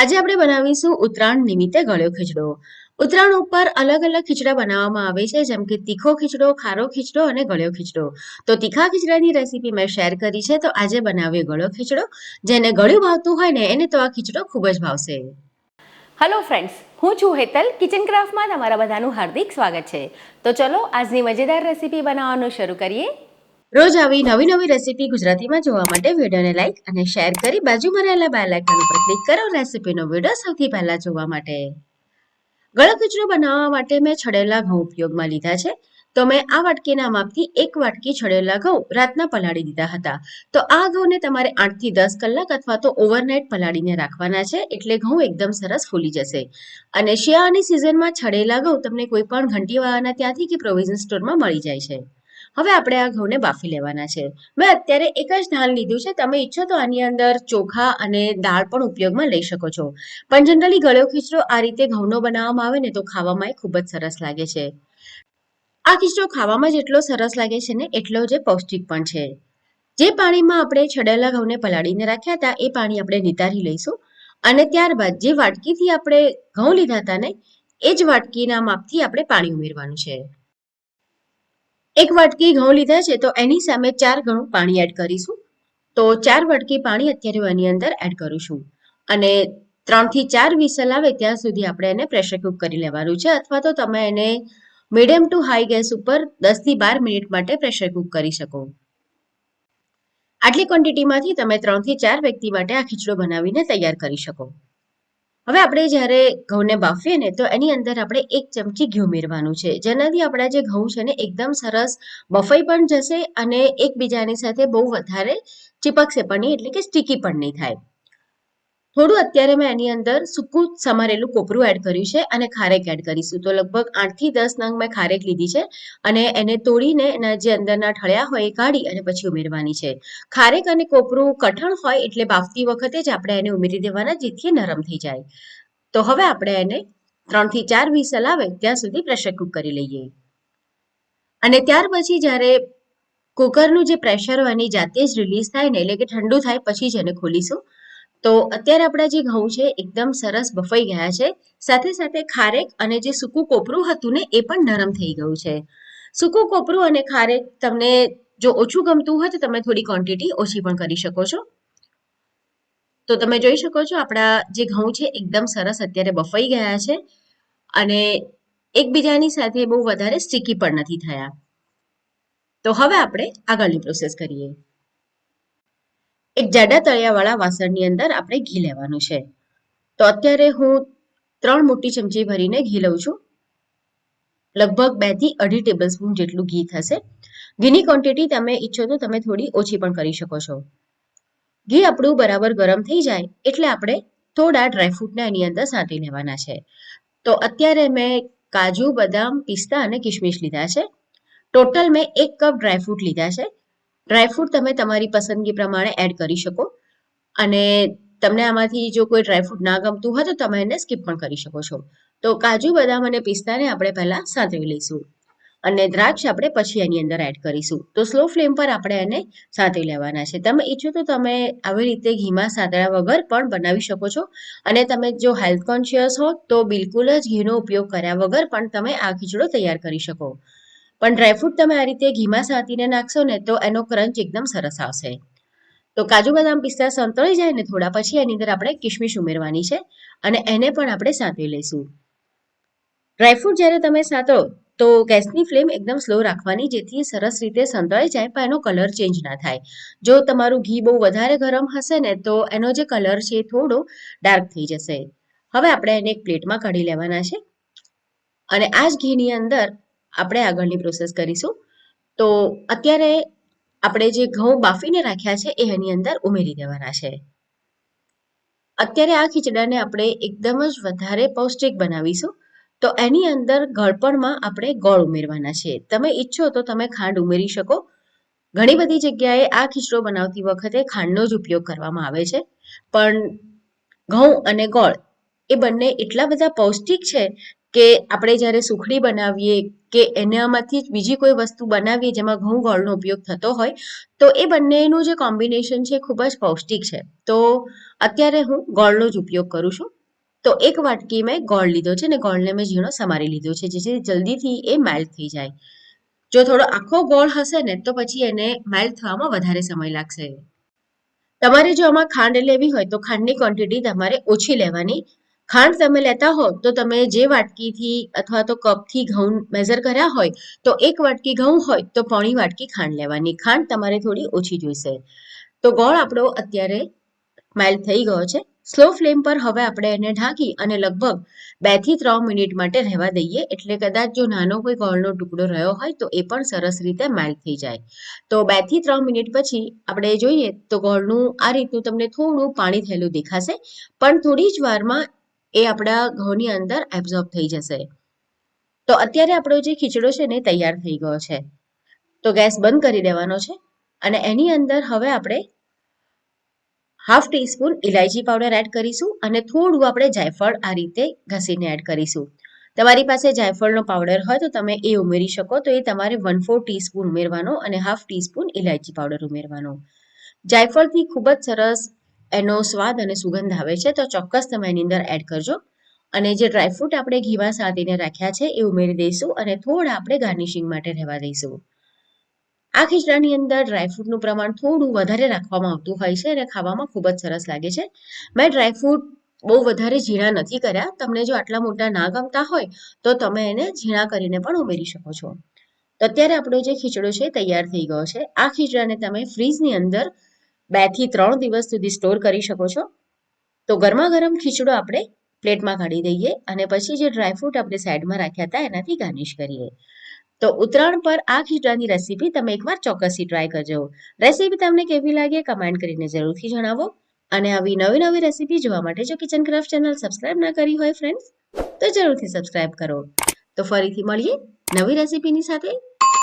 આજે આપણે બનાવીશું ઉત્તરાયણ નિમિત્તે ગળ્યો ખીચડો. ઉત્તરાયણ ઉપર અલગ અલગ ખીચડા બનાવવામાં આવે છે, જેમ કે તીખો ખીચડો, ખારો ખીચડો અને ગળ્યો ખીચડો. તો તીખા ખીચડાની રેસીપી મેં શેર કરી છે, તો આજે બનાવીએ ગળ્યો ખીચડો. જેને ગળ્યું ભાવતું હોય ને, એને તો આ ખીચડો ખૂબ જ ભાવશે. હેલો ફ્રેન્ડ્સ હું છું હેતલ કિચન ક્રાફ્ટમાં તમારા બધાનું હાર્દિક સ્વાગત છે. તો ચલો આજની મજેદાર રેસીપી બનાવવાનું શરૂ કરીએ. રોજ આવી નવી નવી રેસીપી ગુજરાતીમાં જોવા માટે વિડીયોને લાઈક અને શેર કરી બાજુમાં રહેલા બેલ આઇકન ઉપર ક્લિક કરો રેસીપીનો વીડિયો સૌથી પહેલા જોવા માટે. ગળો ખીચડો બનાવવા માટે મેં છડેલા ઘઉં ઉપયોગમાં લીધા છે. તો મેં આ વાટકીના માપથી એક વાટકી છડેલા ઘઉં રાતના પલાળી દીધા હતા. તો આ ઘઉંને તમારે આઠથી દસ કલાક અથવા તો ઓવરનાઇટ પલાળીને રાખવાના છે એટલે ઘઉં એકદમ સરસ ફૂલી જશે. અને શિયાળાની સિઝનમાં છડેલા ઘઉં તમને કોઈ પણ ઘંટીવાળાના ત્યાંથી કે પ્રોવિઝન સ્ટોરમાં મળી જાય છે. હવે આપણે આ ઘઉંને બાફી લેવાના છે. મેં અત્યારે એક જ ધાન લીધું છે. તમે ઈચ્છો તો આની અંદર ચોખા અને દાળ પણ ઉપયોગમાં લઈ શકો છો. પણ જનરલી ગળ્યો ખીચડો આ રીતે ઘઉંનો બનાવવામાં આવે ને તો ખાવામાં એ ખૂબ જ સરસ લાગે છે. આ ખીચડો ખાવામાં જેટલો સરસ લાગે છે ને એટલો જ પૌષ્ટિક પણ છે. જે પાણીમાં આપણે છડેલા ઘઉંને પલાળીને રાખ્યા હતા એ પાણી આપણે નિતારી લઈશું. અને ત્યારબાદ જે વાટકીથી આપણે ઘઉં લીધા હતા ને એ જ વાટકીના માપથી આપણે પાણી ઉમેરવાનું છે. એક વાટકી ઘઉં લીધા છે, તો એની સામે ચાર ગણું પાણી એડ કરીશું. તો ચાર વાટકી પાણી અત્યારે એની અંદર એડ કરું છું. અને ત્રણથી ચાર વિસલ આવે ત્યાં સુધી આપણે એને પ્રેશર કુક કરી લેવાનું છે, અથવા તો તમે એને મીડિયમ ટુ હાઈ ગેસ ઉપર દસથી બાર મિનિટ માટે પ્રેશર કુક કરી શકો. આટલી ક્વોન્ટિટીમાંથી તમે ત્રણથી ચાર વ્યક્તિ માટે આ ખીચડો બનાવીને તૈયાર કરી શકો. હવે આપણે જ્યારે ઘઉંને બાફીએ ને, તો એની અંદર આપણે એક ચમચી ઘી ઉમેરવાનું છે. જેનાથી આપણા જે ઘઉં છે ને, એકદમ સરસ બફાઈ પણ જશે અને એકબીજાની સાથે બહુ વધારે ચીપકશે પણ નહીં, એટલે કે સ્ટીકી પણ નહીં થાય. થોડું અત્યારે મેં એની અંદર સૂકું સમારેલું કોપરું એડ કર્યું છે અને ખારેક એડ કરીશું. તો લગભગ આઠથી દસ નંગ મેં ખારેક લીધી છે અને એને તોડીને એના જે અંદરના ઠળિયા હોય એ કાઢી અને પછી ઉમેરવાની છે. ખારેક અને કોપરું કઠણ હોય એટલે બાફતી વખતે જ આપણે એને ઉમેરી દેવાના જેથી નરમ થઈ જાય. તો હવે આપણે એને ત્રણથી ચાર વિસલ આવે ત્યાં સુધી પ્રેશર કુક કરી લઈએ. અને ત્યાર પછી જ્યારે કુકરનું જે પ્રેશર હોય એની જાતે જ રિલીઝ થાય ને એટલે કે ઠંડુ થાય પછી જ એને ખોલીશું. તો અત્યારે આપણા જે ઘઉં છે, એકદમ સરસ બફાઈ ગયા છે. સાથે સાથે ખારેક અને જે સૂકું કોપરું હતું ને, એ પણ નરમ થઈ ગયું છે. સૂકું કોપરું અને ખારેક તમને જો ઓછું ગમતું હોય તો તમે થોડી ક્વોન્ટિટી ઓછી પણ કરી શકો છો. તો તમે જોઈ શકો છો, આપણા જે ઘઉં છે, એકદમ સરસ અત્યારે બફાઈ ગયા છે. અને એકબીજાની સાથે બહુ વધારે સ્ટીકી પણ નથી થયા. તો હવે આપણે આગળની પ્રોસેસ કરીએ. એક જાડા તળિયાવાળા વાસણની અંદર આપણે ઘી લેવાનું છે. તો અત્યારે હું ત્રણ મોટી ચમચી ભરીને ઘી લઉં છું. લગભગ બેથી અઢી ટેબલ સ્પૂન જેટલું ઘી થશે. ઘીની ક્વોન્ટિટી તમે ઈચ્છો તો તમે થોડી ઓછી પણ કરી શકો છો. ઘી આપણું બરાબર ગરમ થઈ જાય એટલે આપણે થોડા ડ્રાયફ્રૂટને એની અંદર સાંટી લેવાના છે. તો અત્યારે મેં કાજુ, બદામ, પિસ્તા અને કિશમિશ લીધા છે. ટોટલ મેં એક કપ ડ્રાયફ્રૂટ લીધા છે. ડ્રાયફ્રૂટ તમે તમારી પસંદગી પ્રમાણે એડ કરી શકો. અને તમને આમાંથી જો કોઈ ડ્રાયફ્રૂટ ના ગમતું હોય તો તમે એને સ્કીપ પણ કરી શકો છો. તો કાજુ, બદામ અને પિસ્તાને આપણે પહેલા સાંતળી લઈશું. અને દ્રાક્ષ આપણે પછી એની અંદર એડ કરીશું. તો સ્લો ફ્લેમ પર આપણે એને સાંતળી લેવાના છે. તમે ઈચ્છો તો તમે આવી રીતે ઘીમાં સાંતળ્યા વગર પણ બનાવી શકો છો. અને તમે જો હેલ્થ કોન્શિયસ હો તો બિલકુલ જ ઘીનો ઉપયોગ કર્યા વગર પણ તમે આ ખીચડો તૈયાર કરી શકો. પણ ડ્રાયફ્રૂટ તમે આ રીતે ઘીમાં સાંતીને નાખશો ને તો એનો ક્રંચ એકદમ સરસ આવશે. તો કાજુ બદામ પિસ્તા સંતળાઈ જાય ને થોડા પછી એની અંદર આપણે કિશમિશ ઉમેરવાની છે અને એને પણ આપણે સાંતળી લઈશું. ડ્રાયફ્રૂટ જ્યારે તમે સાંતળો તો ગેસની ફ્લેમ એકદમ સ્લો રાખવાની જેથી સરસ રીતે સંતળાઈ જાય પણ એનો કલર ચેન્જ ના થાય. જો તમારું ઘી બહુ વધારે ગરમ હશે ને તો એનો જે કલર છે થોડો ડાર્ક થઈ જશે. હવે આપણે એને એક પ્લેટમાં કાઢી લેવાના છે. અને આ જ ઘીની અંદર આપણે આગળની પ્રોસેસ કરીશું. તો અત્યારે આપણે જે ઘઉં બાફીને રાખ્યા છે, એ એની અંદર ઉમેરી દેવાના છે. અત્યારે આ ખીચડાને આપણે એકદમ જ વધારે પૌષ્ટિક બનાવીશું. તો એની અંદર ગળપણમાં આપણે ગોળ ઉમેરવાના છે. તમે ઈચ્છો તો તમે ખાંડ ઉમેરી શકો. ઘણી બધી જગ્યાએ આ ખીચડો બનાવતી વખતે ખાંડનો જ ઉપયોગ કરવામાં આવે છે. પણ ઘઉં અને ગોળ એ બંને એટલા બધા પૌષ્ટિક છે કે આપણે જ્યારે સુખડી બનાવીએ કે એનામાંથી જ બીજી કોઈ વસ્તુ બનાવીએ જેમાં ઘઉં, ગોળનો ઉપયોગ થતો હોય, તો એ બંનેનું જે કોમ્બિનેશન છે ખૂબ જ પૌષ્ટિક છે. તો અત્યારે હું ગોળનો જ ઉપયોગ કરું છું. તો એક વાટકી મેં ગોળ લીધો છે ને ગોળને મેં ઝીણો સમારી લીધો છે, જેથી જલ્દીથી એ મેલ્ટ થઈ જાય. જો થોડો આખો ગોળ હશે ને, તો પછી એને મેલ્ટ થવામાં વધારે સમય લાગશે. તમારે જો આમાં ખાંડ લેવી હોય તો ખાંડની ક્વોન્ટિટી તમારે ઓછી લેવાની ખાંડ તમે લેતા હો તો તમે જે વાટકીથી અથવા તો કપથી ઘઉં મેઝર કર્યા હોય તો એક વાટકી ઘઉં હોય તો પોણી વાટકી ખાંડ લેવાની. ખાંડ તમારે થોડી ઓછી જોઈશે. તો ગોળ આપણો અત્યારે માઇલ્ડ થઈ ગયો છે. સ્લો ફ્લેમ પર હવે આપણે એને ઢાંકી અને લગભગ બેથી ત્રણ મિનિટ માટે રહેવા દઈએ. એટલે કદાચ જો નાનો કોઈ ગોળનો ટુકડો રહ્યો હોય તો એ પણ સરસ રીતે મેલ્ટ થઈ જાય. તો બેથી ત્રણ મિનિટ પછી આપણે જોઈએ તો ગોળનું આ રીતનું તમને થોડું પાણી થયેલું દેખાશે. પણ થોડી જ વારમાં એ આપણા ઘઉંની અંદર એબ્ઝોર્બ થઈ જશે. તો અત્યારે આપણો જે ખીચડો છે ને તૈયાર થઈ ગયો છે. તો ગેસ બંધ કરી દેવાનો છે અને એની અંદર હવે આપણે હાફ ટીસ્પૂન ઇલાયચી પાવડર એડ કરીશું અને થોડું આપણે જાયફળ આ રીતે ઘસીને એડ કરીશું. તમારી પાસે જાયફળનો પાવડર હોય તો તમે એ ઉમેરી શકો તો એ તમારે વન ફોર ટીસ્પૂન ઉમેરવાનો અને હાફ ટીસ્પૂન ઇલાયચી પાવડર ઉમેરવાનો. જાયફળથી ખૂબ જ સરસ એનો સ્વાદ અને સુગંધ આવે છે, તો ચોક્કસ તમે એની અંદર એડ કરજો. અને જે ડ્રાયફ્રૂટ આપણે ઘીમાં સાંતીને રાખ્યા છે, એ ઉમેરી દઈશું અને થોડા આપણે ગાર્નિશિંગ માટે રહેવા દઈશું. આ ખીચડાની અંદર ડ્રાયફ્રૂટનું પ્રમાણ થોડું વધારે રાખવામાં આવતું હોય છે અને ખાવામાં ખૂબ જ સરસ લાગે છે. મેં ડ્રાયફ્રૂટ બહુ વધારે ઝીણા નથી કર્યા. તમને જો આટલા મોટા ના ગમતા હોય, તો તમે એને ઝીણા કરીને પણ ઉમેરી શકો છો. અત્યારે આપણો જે ખીચડો છે તૈયાર થઈ ગયો છે. આ ખીચડાને તમે ફ્રીજની અંદર બેથી ત્રણ દિવસ સુધી સ્ટોર કરી શકો છો. તો ગરમા ગરમ ખીચડો આપણે પ્લેટમાં કાઢી દઈએ અને પછી જે ડ્રાયફ્રૂટ આપણે સાઈડમાં રાખ્યા હતા એનાથી ગાર્નિશ કરીએ. તો ઉત્તરાયણ પર આ ખીચડાની રેસીપી તમે એકવાર ચોક્કસથી ટ્રાય કરજો. રેસીપી તમને કેવી લાગે કમેન્ટ કરીને જરૂરથી જણાવો. અને આવી નવી નવી રેસીપી જોવા માટે જો કિચન ક્રાફ્ટ ચેનલ સબસ્ક્રાઇબ ના કરી હોય ફ્રેન્ડ્સ તો જરૂરથી સબસ્ક્રાઇબ કરો. તો ફરીથી મળીએ નવી રેસીપીની સાથે.